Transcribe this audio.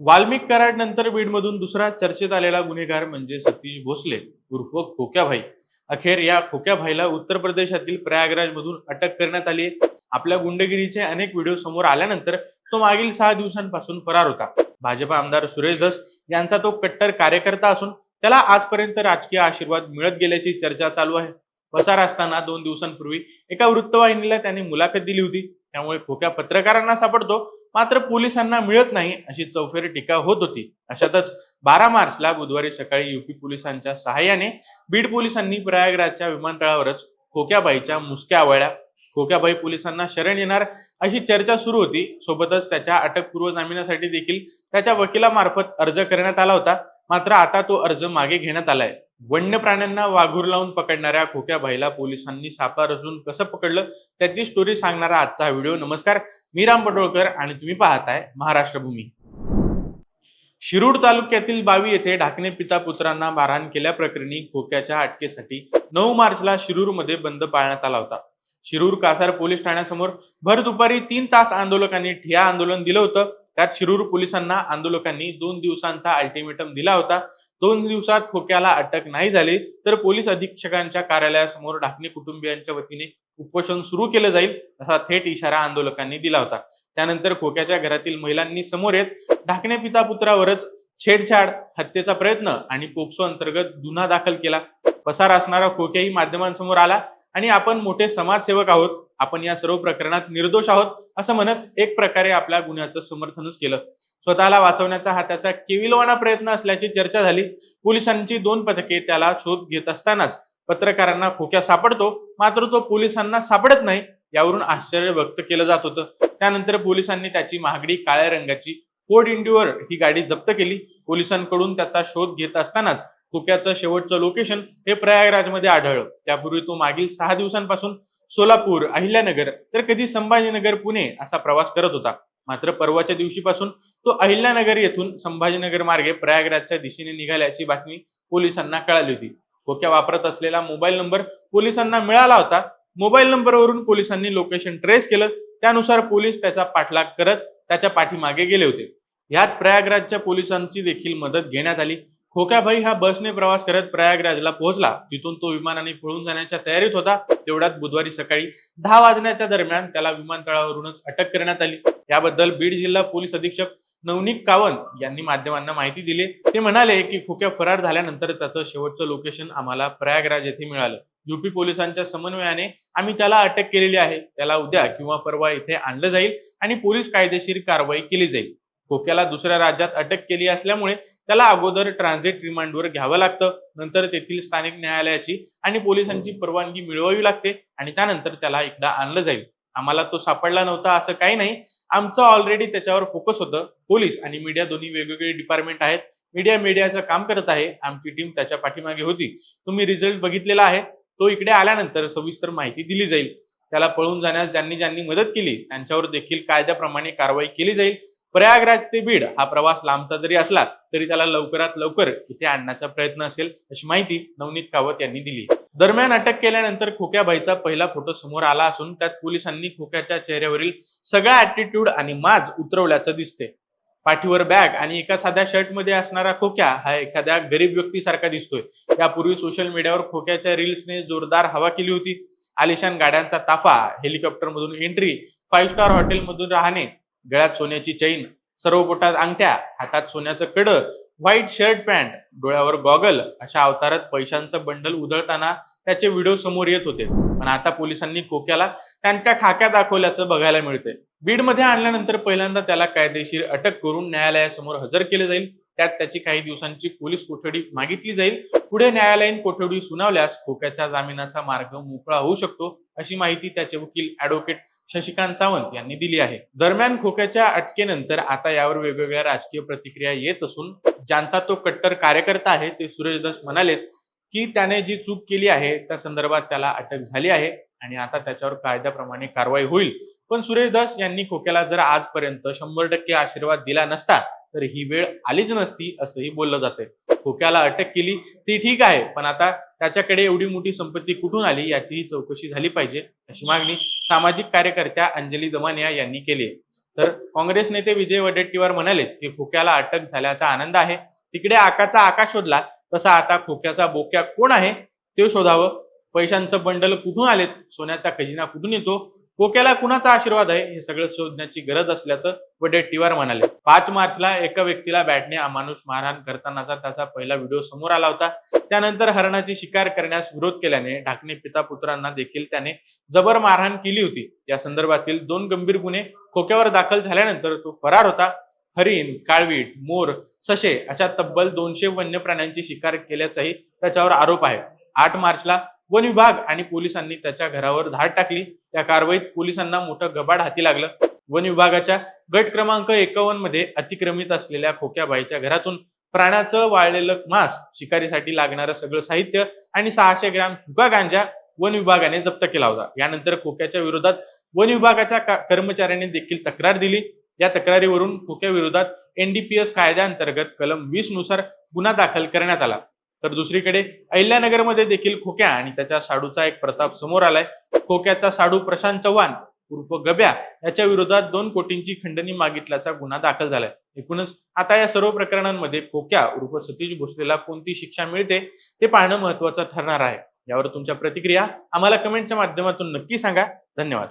वाल्मिक कराड नंतर बीडमधून दुसरा चर्चेत आलेला गुन्हेगार म्हणजे सतीश भोसले उर्फ खोक्याभाई. अखेर या खोक्याभाईला उत्तर प्रदेशातील प्रयागराज मधून अटक करण्यात आली आपल्या गुंडगिरीचे अनेक व्हिडिओ समोर आल्यानंतर तो मागील सहा दिवसांपासून फरार होता. भाजपा आमदार सुरेश धस यांचा तो कट्टर कार्यकर्ता असून त्याला आजपर्यंत राजकीय आशीर्वाद मिळत गेल्याची चर्चा चालू आहे. पसार असताना दोन दिवसांपूर्वी एका वृत्तवाहिनीला त्याने मुलाखत दिली होती. त्यामुळे खोक्या पत्रकारांना सापडतो. मात्र पोलिसांना मिळत नाही अशी चौफेर टीका होत होती. अशातच बारा मार्चला बुधवारी सकाळी युपी पोलिसांच्या सहाय्याने बीड पोलिसांनी प्रयागराजच्या विमानतळावरच खोक्याबाईच्या मुसक्या आवळल्या. खोक्याबाई पोलिसांना शरण येणार अशी चर्चा सुरू होती. सोबतच त्याच्या अटकपूर्व जामिनासाठी देखील त्याच्या वकिलामार्फत अर्ज करण्यात आला होता. मात्र आता तो अर्ज मागे घेण्यात आलाय. वन्य प्राण्यांना वाघूर लावून पकडणाऱ्या खोक्याबाईला पोलिसांनी सापळा रचून कसं पकडलं? त्याची स्टोरी सांगणारा आजचा हा व्हिडिओ नमस्कार मी राम पटोळकर आणि तुम्ही पाहताय महाराष्ट्र भूमी शिरूर तालुक्यातील बावी येथे ढाकणे पिता पुत्रांना मारहाण केल्याप्रकरणी खोक्याच्या अटकेसाठी नऊ मार्चला शिरूरमध्ये बंद पाळण्यात आला होता. शिरूर कासार पोलीस ठाण्यासमोर भर दुपारी तीन तास आंदोलकांनी ठिया आंदोलन दिलं होतं. त्यात शिरूर पोलिसांना आंदोलकांनी दोन दिवसांचा अल्टिमेटम दिला होता. दोन दिवसात खोक्याला अटक नाही झाली तर पोलीस अधीक्षकांच्या कार्यालयासमोर ढाकणे कुटुंबियांच्या वतीने उपोषण सुरू केलं जाईल असा थेट इशारा आंदोलकांनी दिला होता. त्यानंतर खोक्याच्या घरातील महिलांनी समोर येत ढाकणे पिता पुत्रावरच छेडछाड हत्येचा प्रयत्न आणि पोक्सो अंतर्गत गुन्हा दाखल केला. पसार असणारा खोक्याही माध्यमांसमोर आला आणि आपण मोठे समाजसेवक आहोत आपण या सर्व प्रकरणात निर्दोष आहोत असं म्हणत एक प्रकारे आपल्या गुन्ह्याचं समर्थनच केलं. स्वतःला वाचवण्याचा हा त्याचा केविलवाना प्रयत्न असल्याची चर्चा झाली. पोलिसांची दोन पथके त्याला शोध घेत असतानाच पत्रकारांना खोक्या सापडतो. मात्र तो पोलिसांना सापडत नाही यावरून आश्चर्य व्यक्त केलं जात होतं. त्यानंतर पोलिसांनी त्याची महागडी काळ्या रंगाची फोर्ड इंडिओर ही गाडी जप्त केली. पोलिसांकडून त्याचा शोध घेत असतानाच खोक्याचं शेवटचं लोकेशन हे प्रयागराजमध्ये आढळलं. त्यापूर्वी तो मागील सहा दिवसांपासून सोलापूर अहिल्यानगर तर कधी संभाजीनगर पुणे असा प्रवास करत होता. मात्र परवाच्या दिवशीपासून तो अहिल्यानगर येथून संभाजीनगर मार्गे प्रयागराजच्या दिशेने निघाल्याची बातमी पोलिसांना कळाली होती. खोक्या वापरत असलेला मोबाईल नंबर पोलिसांना मिळाला होता. मोबाईल नंबरवरून पोलिसांनी लोकेशन ट्रेस केलं. त्यानुसार पोलीस त्याचा पाठलाग करत त्याच्या पाठीमागे गेले होते. यात प्रयागराजच्या पोलिसांची देखील मदत घेण्यात आली. खोक्याभाई हा बसने प्रवास करत प्रयागराजला पोहोचला. तिथून तो विमानाने पळून जाण्याच्या तयारीत होता. तेवढ्यात बुधवारी सकाळी दहा वाजण्याच्या दरम्यान त्याला विमानतळावरूनच अटक करण्यात आली. याबद्दल बीड जिल्हा पोलीस अधीक्षक नवनीत कावंत यांनी माध्यमांना माहिती दिली. ते म्हणाले की खोक्या फरार झाल्यानंतर त्याचं शेवटचं लोकेशन आम्हाला प्रयागराज येथे मिळालं. युपी पोलिसांच्या समन्वयाने आम्ही त्याला अटक केलेली आहे. त्याला उद्या किंवा परवा इथे आणलं जाईल आणि पोलीस कायदेशीर कारवाई केली जाईल. खोक्याला दुसऱ्या राज्यात अटक केली असल्यामुळे त्याला अगोदर ट्रान्झिट रिमांडवर घ्यावं लागतं. नंतर तेथील स्थानिक न्यायालयाची आणि पोलिसांची परवानगी मिळवावी लागते आणि त्यानंतर त्याला एकदा आणलं जाईल. आम्हाला तो सापडला नव्हता असं काही नाही. आमचं ऑलरेडी त्याच्यावर फोकस होतं. पोलीस आणि मीडिया दोन्ही वेगवेगळे डिपार्टमेंट आहेत. मीडिया मीडियाचं काम करत आहे. आमची टीम त्याच्या पाठीमागे होती. तुम्ही रिझल्ट बघितलेला आहे. तो इकडे आल्यानंतर सविस्तर माहिती दिली जाईल. त्याला पळून जाण्यास ज्यांनी ज्यांनी मदत केली त्यांच्यावर देखील कायद्याप्रमाणे कारवाई केली जाईल. प्रयागराज ते बीड हा प्रवास लांबचा जरी असला तरी त्याला लवकरात लवकर इथे आणण्याचा प्रयत्न असेल अशी माहिती नवनीत कावत यांनी दिली. दरम्यान अटक केल्यानंतर खोक्याबाईचा पहिला फोटो समोर आला असून त्यात पोलिसांनी खोक्याच्या चेहऱ्यावरील सगळा ऍटिट्यूड आणि माज उतरवल्याचं दिसते पाठीवर बॅग आणि एका साध्या शर्टमध्ये असणारा खोक्या हा एखाद्या गरीब व्यक्तीसारखा दिसतोय. यापूर्वी सोशल मीडियावर खोक्याच्या रील्सने जोरदार हवा केली होती. आलिशान गाड्यांचा ताफा हेलिकॉप्टर मधून एंट्री फाईव्ह स्टार हॉटेल मधून राहणे गळ्यात सोन्याची चैन सर्व बोटात अंगठ्या हातात सोन्याचं कड व्हाईट शर्ट पॅन्ट डोळ्यावर गॉगल अशा अवतारात पैशांचं बंडल उधळताना त्याचे व्हिडिओ समोर येत होते. पण आता पोलिसांनी खोक्याला त्यांच्या खाक्या दाखवल्याचं बघायला मिळतंय. बीडमध्ये आणल्यानंतर पहिल्यांदा त्याला कायदेशीर अटक करून न्यायालयासमोर हजर केले जाईल. त्यात त्याची काही दिवसांची पोलीस कोठडी मागितली जाईल. पुढे न्यायालयीन कोठडी सुनावल्यास खोक्याच्या जामिनाचा मार्ग मोकळा होऊ शकतो अशी माहिती त्याचे वकील अॅडव्होकेट शशिकांत सावंत यांनी दिली आहे. दरम्यान खोक्याच्या अटकेनंतर आता यावर वेगवेगळ्या राजकीय प्रतिक्रिया येत असून ज्यांचा तो कट्टर कार्यकर्ता आहे ते सुरेशदास म्हणालेत की त्याने जी चूक केली आहे त्या संदर्भात त्याला अटक झाली आहे आणि आता त्याच्यावर कायद्याप्रमाणे कारवाई होईल. पण सुरेश दास यांनी खोक्याला जर आजपर्यंत शंभर टक्के आशीर्वाद दिला नसता तर ही वेळ आलीच नसती असंही बोललं जाते खोक्याला अटक केली ती ठीक आहे पण आता त्याच्याकडे एवढी मोठी संपत्ती कुठून आली याचीही चौकशी झाली पाहिजे अशी मागणी सामाजिक कार्यकर्त्या अंजली दमानिया यांनी केली तर काँग्रेस नेते विजय वडेट्टीवार म्हणाले की खोक्याला अटक झाल्याचा आनंद आहे तिकडे आकाचा आकाश शोधला तसा आता खोक्याचा बोक्या कोण आहे ते शोधावं. पैशांचं बंडल कुठून आलेत सोन्याचा खजिना कुठून येतो खोक्याला कुणाचा आशीर्वाद आहे हे सगळं शोधण्याची गरज असल्याचं वडेट्टीवार म्हणाले. पाच मार्चला एका व्यक्तीला बॅटने अमानुष मारहाण करतानाचा त्याचा पहिला व्हिडिओ समोर आला होता. त्यानंतर हरणाची शिकार करण्यास विरोध केल्याने ढाकणे पिता पुत्रांना देखील त्याने जबर मारहाण केली होती. या संदर्भातील दोन गंभीर गुन्हे खोक्यावर दाखल झाल्यानंतर तो फरार होता. हरिण काळवीट मोर सशे अशा तब्बल दोनशे वन्य प्राण्यांची शिकार केल्याचाही त्याच्यावर आरोप आहे. आठ मार्चला वन विभाग आणि पोलिसांनी त्याच्या घरावर धाड टाकली. त्या कारवाईत पोलिसांना मोठं गबाड हाती लागलं. वन विभागाच्या गट क्रमांक एकावन्नमध्ये अतिक्रमित असलेल्या खोक्याबाईच्या घरातून प्राण्याचं वाळलेलं मांस शिकारीसाठी लागणारं सगळं साहित्य आणि सहाशे ग्रॅम सुका गांजा वन विभागाने जप्त केला होता. यानंतर खोक्याच्या विरोधात वन विभागाच्या कर्मचाऱ्यांनी देखील तक्रार दिली. या तक्रारीवरून खोक्या विरोधात एनडीपीएस कायद्याअंतर्गत कलम वीसनुसार गुन्हा दाखल करण्यात आला. तर दुसरीकडे अहिल्यानगरमध्ये देखील खोक्या आणि त्याच्या साडूचा एक प्रताप समोर आलाय. खोक्याचा साडू प्रशांत चव्हाण उर्फ गब्या याच्या विरोधात दोन कोटींची खंडणी मागितल्याचा गुन्हा दाखल झालाय. एकूणच आता या सर्व प्रकरणांमध्ये खोक्या उर्फ सतीश भोसलेला कोणती शिक्षा मिळते ते पाहणं महत्वाचं ठरणार आहे. यावर तुमच्या प्रतिक्रिया आम्हाला कमेंटच्या माध्यमातून नक्की सांगा. धन्यवाद.